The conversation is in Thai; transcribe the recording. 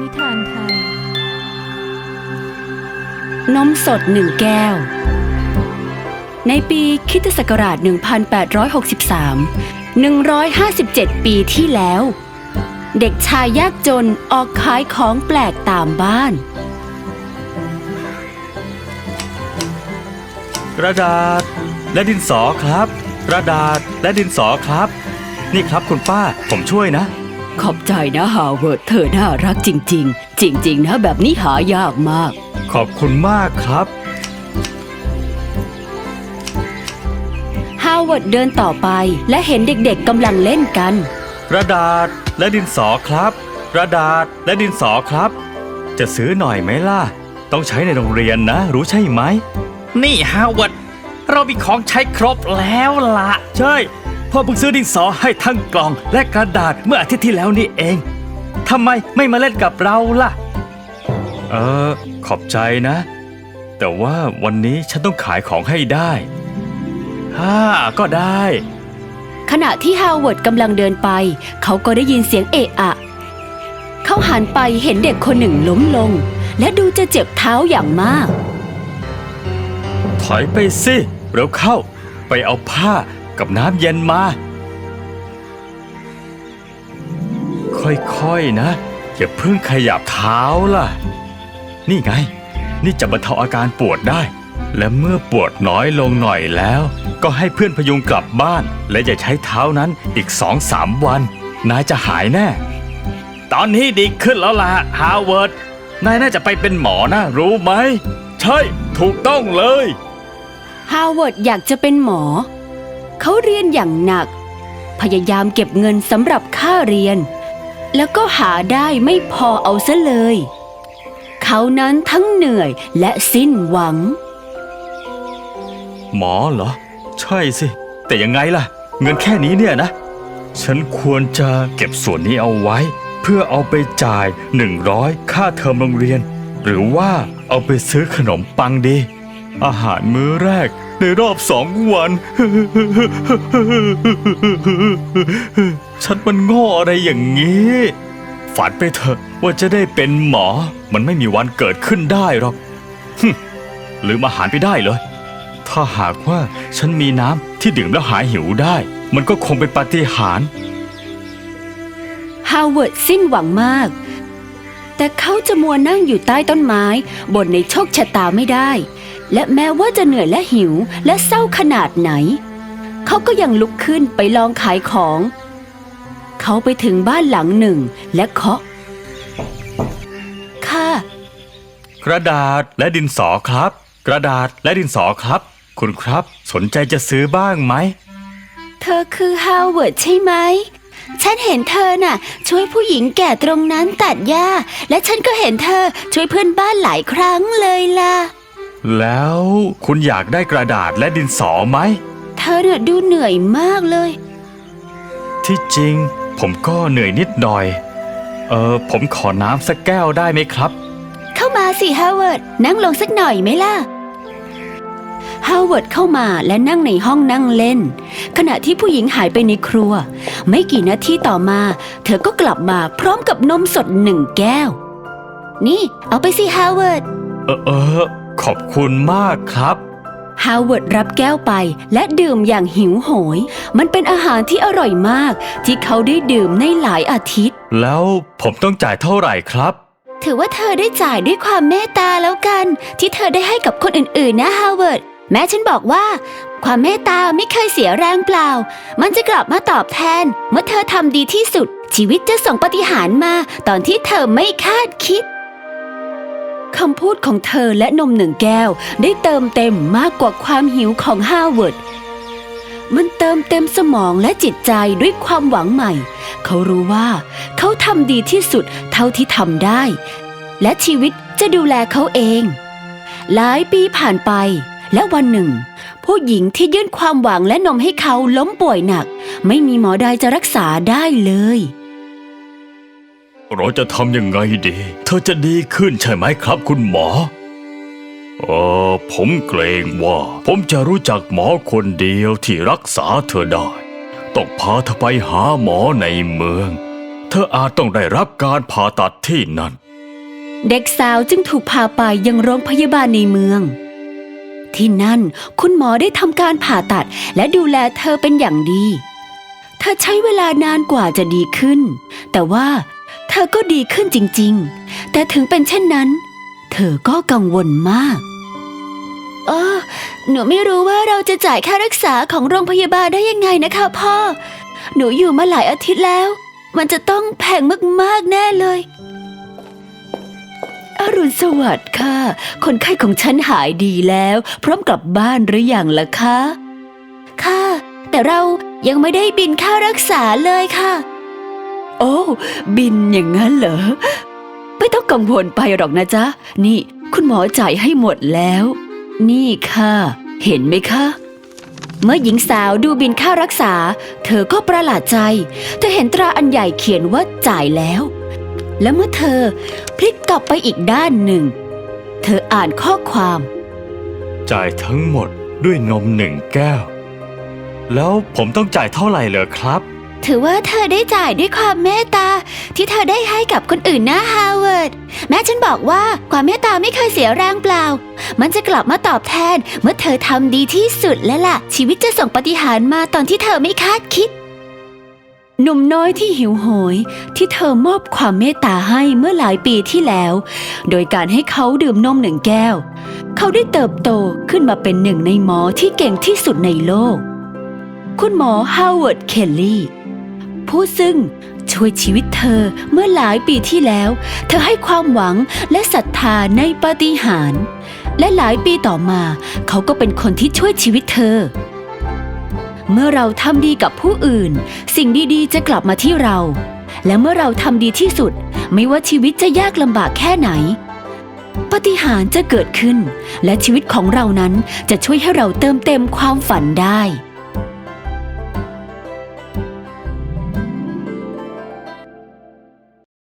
นิทานไทย นมสดหนึ่งแก้ว ในปีคริสตศักราช 1863 157 ปีที่แล้ว เด็กชายยากจนออกขายของแปลกตามบ้าน กระดาษและดินสอครับ กระดาษและดินสอครับ นี่ครับคุณป้าผมช่วยนะ ขอบใจนะฮาวเวิร์ดเธอน่ารักจริง ๆ จริง ๆ นะแบบนี้หายากมาก ขอบคุณมากครับ ฮาวเวิร์ดเดินต่อไปและเห็นเด็กๆกำลังเล่นกัน กระดาษและดินสอครับ กระดาษและดินสอครับ จะซื้อหน่อยไหมล่ะ ต้องใช้ในโรงเรียนนะ รู้ใช่ไหม นี่ฮาวเวิร์ดเรามีของใช้ครบแล้วล่ะ ใช่ พ่อเพิ่งซื้อดินสอให้ทั้งกล่อง และกระดาษเมื่ออาทิตย์ที่แล้วนี่เองทำไมไม่มาเล่นกับเราล่ะ เออ ขอบใจนะ แต่ว่าวันนี้ฉันต้องขายของให้ได้ฮ่าก็ได้ ขณะที่ฮาวเวิร์ดกำลังเดินไป เขาก็ได้ยินเสียงเอะอะ เขาหันไปเห็นเด็กคนหนึ่งล้มลง และดูจะเจ็บเท้าอย่างมาก ถอยไปสิเร็วเข้า ไปเอาผ้า กับน้ำเย็นมา ค่อยๆนะ อย่าเพิ่งขยับเท้าล่ะ นี่ไง นี่จะบรรเทาอาการปวดได้ และเมื่อปวดน้อยลงหน่อยแล้ว ก็ให้เพื่อนพยุงกลับบ้าน และอย่าใช้เท้านั้นอีกสองสามวัน นายจะหายแน่ ตอนนี้ดีขึ้นแล้วล่ะฮาวเวิร์ดนายน่าจะไปเป็นหมอนะ รู้ไหม ใช่ ถูกต้องเลย ฮาวเวิร์ดอยากจะเป็นหมอ เขาเรียนอย่างหนัก พยายามเก็บเงินสำหรับค่าเรียน แล้วก็หาได้ไม่พอเอาซะเลย เขานั้นทั้งเหนื่อยและสิ้นหวัง หมอเหรอ ใช่สิ แต่ยังไงล่ะ เงินแค่นี้เนี่ยนะ ฉันควรจะเก็บส่วนนี้เอาไว้ เพื่อเอาไปจ่าย 100 ค่าเทอมโรงเรียน หรือว่าเอาไปซื้อขนมปังดี อาหารมื้อแรก ในรอบสองวัน ฉันมันง่ออะไรอย่างนี้ ฝันไปเถอะว่าจะได้เป็นหมอ มันไม่มีวันเกิดขึ้นได้หรอกฮึ่มลืมอาหารไปได้เลย ถ้าหากว่าฉันมีน้ำที่ดื่มแล้วหายหิวได้ มันก็คงเป็นปาฏิหาริย์ฮาวเวิร์ดสิ้นหวังมาก แต่เขาจะมัวนั่งอยู่ใต้ต้นไม้บนในโชคชะตาไม่ได้ และแม้ว่าจะเหนื่อยและหิวและเศร้าขนาดไหน เขาก็ยังลุกขึ้นไปลองขายของ เขาไปถึงบ้านหลังหนึ่งและเคาะ ค่ะ กระดาษและดินสอครับ กระดาษและดินสอครับ คุณครับสนใจจะซื้อบ้างไหม เธอคือฮาวเวิร์ดใช่ไหม ฉันเห็นเธอน่ะ ช่วยผู้หญิงแก่ตรงนั้นตัดหญ้า และฉันก็เห็นเธอช่วยเพื่อนบ้านหลายครั้งเลยล่ะ แล้วคุณอยากได้กระดาษและดินสอไหม เธอเนี่ยดูเหนื่อยมากเลย ที่จริง ผมก็เหนื่อยนิดหน่อย เออผมขอน้ำสักแก้วได้ไหมครับ เข้ามาสิฮาวเวิร์ดนั่งลงสักหน่อยไหมล่ะฮาวเวิร์ดเข้ามาและนั่งในห้องนั่งเล่น ขณะที่ผู้หญิงหายไปในครัว ไม่กี่นาทีต่อมา เธอก็กลับมาพร้อมกับนมสดหนึ่งแก้ว นี่ เอาไปสิฮาวเวิร์ด เออเออ ขอบคุณมากครับ ฮาวเวิร์ดรับแก้วไปและดื่มอย่างหิวโหย มันเป็นอาหารที่อร่อยมาก ที่เขาได้ดื่มในหลายอาทิตย์ แล้วผมต้องจ่ายเท่าไหร่ครับ ถือว่าเธอได้จ่ายด้วยความเมตตาแล้วกัน ที่เธอได้ให้กับคนอื่นๆ นะฮาวเวิร์ดแม้ฉันบอกว่า ความเมตตาไม่เคยเสียแรงเปล่า มันจะกลับมาตอบแทน เมื่อเธอทำดีที่สุด ชีวิตจะส่งปาฏิหารย์มา ตอนที่เธอไม่คาดคิด คำพูดของเธอและนมหนึ่งแก้ว ได้เติมเต็มมากกว่าความหิวของฮาวเวิร์ดมันเติมเต็มสมองและจิตใจด้วยความหวังใหม่ เขารู้ว่าเขาทำดีที่สุดเท่าที่ทำได้ และชีวิตจะดูแลเขาเอง หลายปีผ่านไป และวันหนึ่ง ผู้หญิงที่ยื่นความหวังและนมให้เขาล้มป่วยหนัก ไม่มีหมอใดจะรักษาได้เลย เราจะทำยังไงดี เธอจะดีขึ้นใช่ไหมครับคุณหมอ เออผมเกรงว่า ผมจะรู้จักหมอคนเดียวที่รักษาเธอได้ ต้องพาเธอไปหาหมอในเมือง เธออาจต้องได้รับการผ่าตัดที่นั่น เด็กสาวจึงถูกพาไปยังโรงพยาบาลในเมือง ที่นั่นคุณหมอได้ทำการผ่าตัดและดูแลเธอเป็นอย่างดี เธอใช้เวลานานกว่าจะดีขึ้น แต่ว่า ธอก็ดีขึ้นจริง ๆ แต่ถึงเป็นเช่นนั้น เธอก็กังวลมากเออหนูไม่รู้ว่าเราจะจ่ายค่ารักษาของโรงพยาบาลได้ยังไงนะคะพ่อ หนูอยู่มาหลายอาทิตย์แล้ว มันจะต้องแพงมากๆแน่เลย อรุณสวัสดิ์ค่ะ คนไข้ของฉันหายดีแล้ว พร้อมกลับบ้านหรืออยังล่ะคะ ค่ะ แต่เรายังไม่ได้บินค่ารักษาเลยค่ะ โอ้ บินอย่างนั้นเหรอ ไม่ต้องกังวลไปหรอกนะจ๊ะ นี่ คุณหมอจ่ายให้หมดแล้ว นี่ค่ะ เห็นไหมคะ เมื่อหญิงสาวดูบินค่ารักษา เธอก็ประหลาดใจ เธอเห็นตราอันใหญ่เขียนว่าจ่ายแล้ว และเมื่อเธอพลิกกลับไปอีกด้านหนึ่ง เธออ่านข้อความ จ่ายทั้งหมดด้วยนมหนึ่งแก้ว แล้วผมต้องจ่ายเท่าไหร่เหรอครับ ถือว่าเธอได้จ่ายด้วยความเมตตา ที่เธอได้ให้กับคนอื่นนะฮาวเวิร์ดแม่ฉันบอกว่าความเมตตาไม่เคยเสียแรงเปล่า มันจะกลับมาตอบแทนเมื่อเธอทำดีที่สุดแล้วล่ะ ชีวิตจะส่งปฏิหารมาตอนที่เธอไม่คาดคิด หนุ่มน้อยที่หิวโหย ที่เธอมอบความเมตตาให้เมื่อหลายปีที่แล้ว โดยการให้เขาดื่มนมหนึ่งแก้ว เขาได้เติบโตขึ้นมาเป็นหนึ่งในหมอที่เก่งที่สุดในโลกคุณหมอฮาวเวิร์ด เคลลี่ ผู้ซึ่งช่วยชีวิตเธอเมื่อหลายปีที่แล้ว เธอให้ความหวังและศรัทธาในปาฏิหาริย์และหลายปีต่อมา เขาก็เป็นคนที่ช่วยชีวิตเธอ เมื่อเราทำดีกับผู้อื่น สิ่งดีๆ จะกลับมาที่เรา และเมื่อเราทำดีที่สุด ไม่ว่าชีวิตจะยากลำบากแค่ไหนปาฏิหารจะเกิดขึ้น และชีวิตของเรานั้นจะช่วยให้เราเติมเต็มความฝันได้